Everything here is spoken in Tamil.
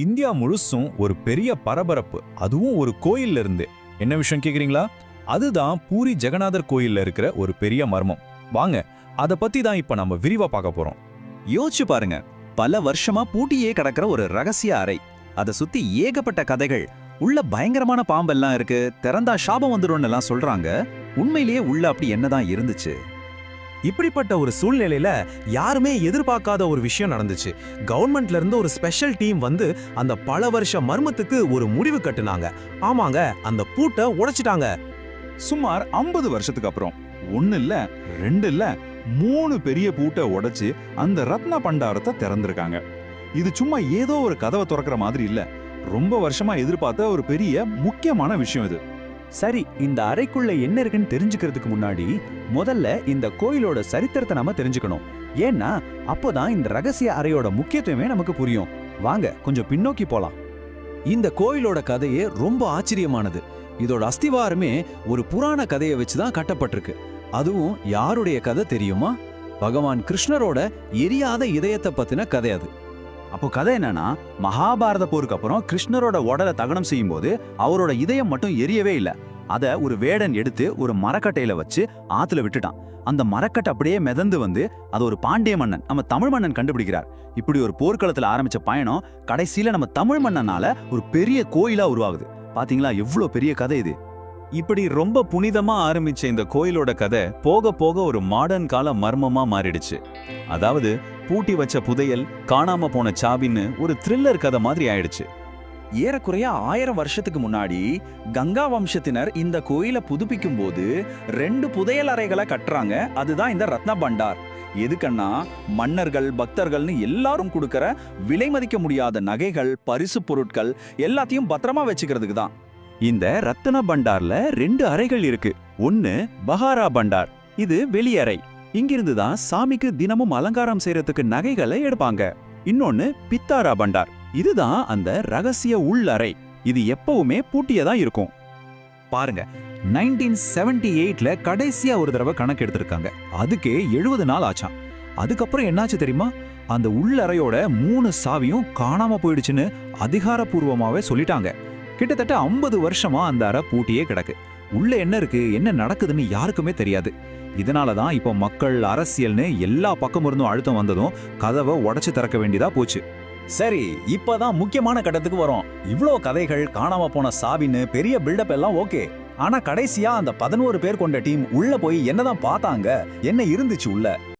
இந்தியா முழுசும் ஒரு பெரிய பரபரப்பு. அதுவும் ஒரு கோயில்ல இருந்து என்ன விஷயம் கேக்குறீங்களா? அதுதான் பூரி ஜெகநாதர் கோயில்ல இருக்கிற ஒரு பெரிய மர்மம். வாங்க அத பத்தி தான் இப்ப நம்ம விரிவா பார்க்க போறோம். யோசிச்சு பாருங்க. பல வருஷமா பூட்டியே கிடக்கிற ஒரு ரகசிய அறை. அதை சுத்தி ஏகப்பட்ட கதைகள். உள்ள பயங்கரமான பாம்பெல்லாம் இருக்கு. திறந்தா சாபம் வந்துடும் எல்லாம் சொல்றாங்க. உண்மையிலேயே உள்ள அப்படி என்னதான் இருந்துச்சு? இப்படிப்பட்ட ஒரு சூழ்நிலையில யாருமே எதிர்பார்க்காத ஒரு விஷயம் நடந்துச்சு. கவர்மெண்ட்ல இருந்து ஒரு ஸ்பெஷல் டீம் வந்து அந்த பல வருஷ மர்மத்துக்கு ஒரு முடிவு கட்டுனாங்க. ஆமாங்க அந்த பூட்டை உடைச்சிட்டாங்க. சுமார் 50 வருஷத்துக்கு அப்புறம் ஒன்னு இல்ல ரெண்டு இல்ல மூணு பெரிய பூட்டை உடைச்சு அந்த ரத்ன பண்டாரத்தை திறந்திருக்காங்க. இது சும்மா ஏதோ ஒரு கதவை திறக்கிற மாதிரி இல்ல. ரொம்ப வருஷமா எதிர்பார்த்த ஒரு பெரிய முக்கியமான விஷயம் இது. சரி இந்த அறைக்குள்ள என்ன இருக்குன்னு தெரிஞ்சுக்கிறதுக்கு முன்னாடி முதல்ல இந்த கோயிலோட சரித்திரத்தை நாம தெரிஞ்சுக்கணும். ஏன்னா அப்போதான் இந்த ரகசிய அறையோட முக்கியத்துவமே நமக்கு புரியும். வாங்க கொஞ்சம் பின்னோக்கி போலாம். இந்த கோயிலோட கதையே ரொம்ப ஆச்சரியமானது. இதோட அஸ்திவாரமே ஒரு புராண கதையை வச்சு தான் கட்டப்பட்டிருக்கு. அதுவும் யாருடைய கதை தெரியுமா? பகவான் கிருஷ்ணரோட எரியாத இதயத்தை பத்தின கதை அது. அப்போ கதை என்னன்னா மகாபாரத போருக்கு அப்புறம் கிருஷ்ணரோட உடலை தகனம் செய்யும் போது அவரோட இதயம் மட்டும் எரியவே இல்ல. அத ஒரு வேடன் எடுத்து ஒரு மரக்கட்டையில வச்சு ஆத்துல விட்டுட்டான். அந்த மரக்கட்டை அப்படியே மிதந்து வந்து அது ஒரு பாண்டிய மன்னன் நம்ம தமிழ் மன்னன் கண்டுபிடிக்கிறார். இப்படி ஒரு போர்க்களத்துல ஆரம்பிச்ச பயணம் கடைசியில நம்ம தமிழ் மன்னனால ஒரு பெரிய கோயிலா உருவாகுது. பாத்தீங்களா? எவ்வளவு பெரிய கதை இது. இப்படி ரொம்ப புனிதமா ஆரம்பிச்ச இந்த கோயிலோட கதை போக போக ஒரு மாடர்ன் கால மர்மமா மாறிடுச்சு. அதாவது பூட்டி வச்ச புதையல் காணாம போன சாவின்னு ஒரு த்ரில்லர் கதை மாதிரி ஆயிடுச்சு. ஏறக்குறைய ஆயிரம் வருஷத்துக்கு முன்னாடி கங்கா வம்சத்தினர் இந்த கோயிலை புதுப்பிக்கும் போது ரெண்டு புதையல் அறைகளை கட்டுறாங்க. அதுதான் இந்த ரத்ன பண்டார். எதுக்கன்னா மன்னர்கள் பக்தர்கள்னு எல்லாரும் கொடுக்கற விலை மதிக்க முடியாத நகைகள் பரிசு பொருட்கள் எல்லாத்தையும் பத்திரமா வச்சுக்கிறதுக்கு தான். இந்த ரத்தன பண்டார்ல ரெண்டு அறைகள் இருக்கு. ஒன்னு பஹாரா பண்டார். இது வெளியறை இங்கிருந்து தான் சாமிக்கு தினமும் அலங்காரம் செய்யறதுக்கு நகைகளை எடுப்பாங்க. இன்னொன்னு பித்தாரா பண்டார். இதுதான் அந்த ரகசிய உள்ளறை இது எப்பவுமே பூட்டியதா இருக்கும். பாருங்க. நைன்டீன் செவன்டி எயிட்ல கடைசியா ஒரு தடவை கணக்கு எடுத்திருக்காங்க. அதுக்கே எழுபது நாள் ஆச்சாம். அதுக்கப்புறம் என்னாச்சு தெரியுமா? அந்த உள்ளறையோட மூணு சாவியும் காணாம போயிடுச்சுன்னு அதிகாரப்பூர்வமாவே சொல்லிட்டாங்க. கிட்டத்தட்ட ஐம்பது வருஷமா அந்த அறை பூட்டியே கிடக்கு. உள்ள என்ன இருக்கு என்ன நடக்குதுன்னு யாருக்குமே தெரியாது. இதனால தான் இப்போ மக்கள் அரசியல்னு எல்லா பக்கம் இருந்தும் அழுத்தம் வந்ததும் கதவை உடைச்சு திறக்க வேண்டியதா போச்சு. சரி இப்பதான் முக்கியமான கட்டத்துக்கு வரோம். இவ்வளோ கதைகள் காணாம போன சாவின்னு பெரிய பில்டப் எல்லாம் ஓகே. ஆனா கடைசியா அந்த பதினோரு பேர் கொண்ட டீம் உள்ள போய் என்னதான் பார்த்தாங்க என்ன இருந்துச்சு உள்ள?